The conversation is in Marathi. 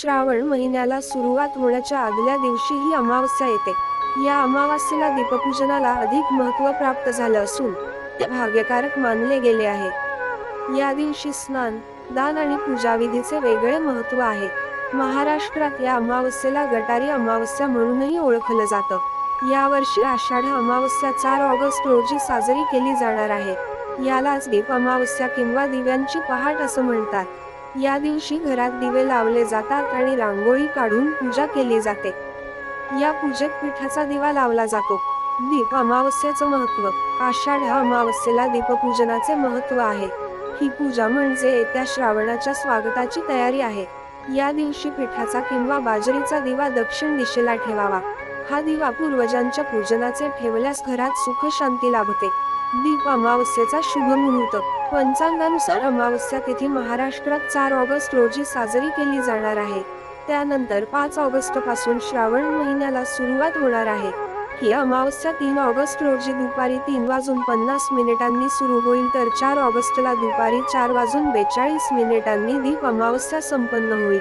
श्रावण महिन्याला सुरुवात होण्याच्या आदल्या दिवशी ही अमावस्या येते. या अमावास्येला दीपपूजनाला अधिक महत्त्व प्राप्त झालं असून ते भाग्यकारक मानले गेले आहे. या दिवशी स्नान दान आणि पूजाविधीचे वेगळे महत्त्व आहे. महाराष्ट्रात या अमावस्येला गटारी अमावस्या म्हणूनही ओळखलं जातं. यावर्षी आषाढ अमावस्या चार ऑगस्ट रोजी साजरी केली जाणार आहे. यालाच दीप अमावस्या किंवा दिव्यांची पहाट असं म्हणतात. या दिवशी घरात दिवे लावले जातात आणि रांगोळी काढून पूजा केली जाते. या पूजेत पिठाचा दिवा लावला जातो. दीप अमावस्येचं महत्त्व आषाढ अमावस्येला दीपपूजनाचे महत्त्व आहे. ही पूजा म्हणजे येत्या श्रावणाच्या स्वागताची तयारी आहे. या दिवशी पिठाचा किंवा बाजरीचा दिवा दक्षिण दिशेला ठेवावा. हा दिवा पूर्वजांच्या पूजनाचे ठेवल्यास घरात सुख शांती लाभते. दीप अमावस्येचा शुभ मुहूर्त. पंचांगानुसार अमावस्या तिथी महाराष्ट्रात चार ऑगस्ट रोजी साजरी केली जाणार आहे. त्यानंतर पाच ऑगस्टपासून श्रावण महिन्याला सुरुवात होणार आहे. ही अमावस्या तीन ऑगस्ट रोजी दुपारी तीन वाजून पन्नास मिनिटांनी सुरू होईल तर चार ऑगस्टला दुपारी चार वाजून बेचाळीस मिनिटांनी दीप अमावस्या संपन्न होईल.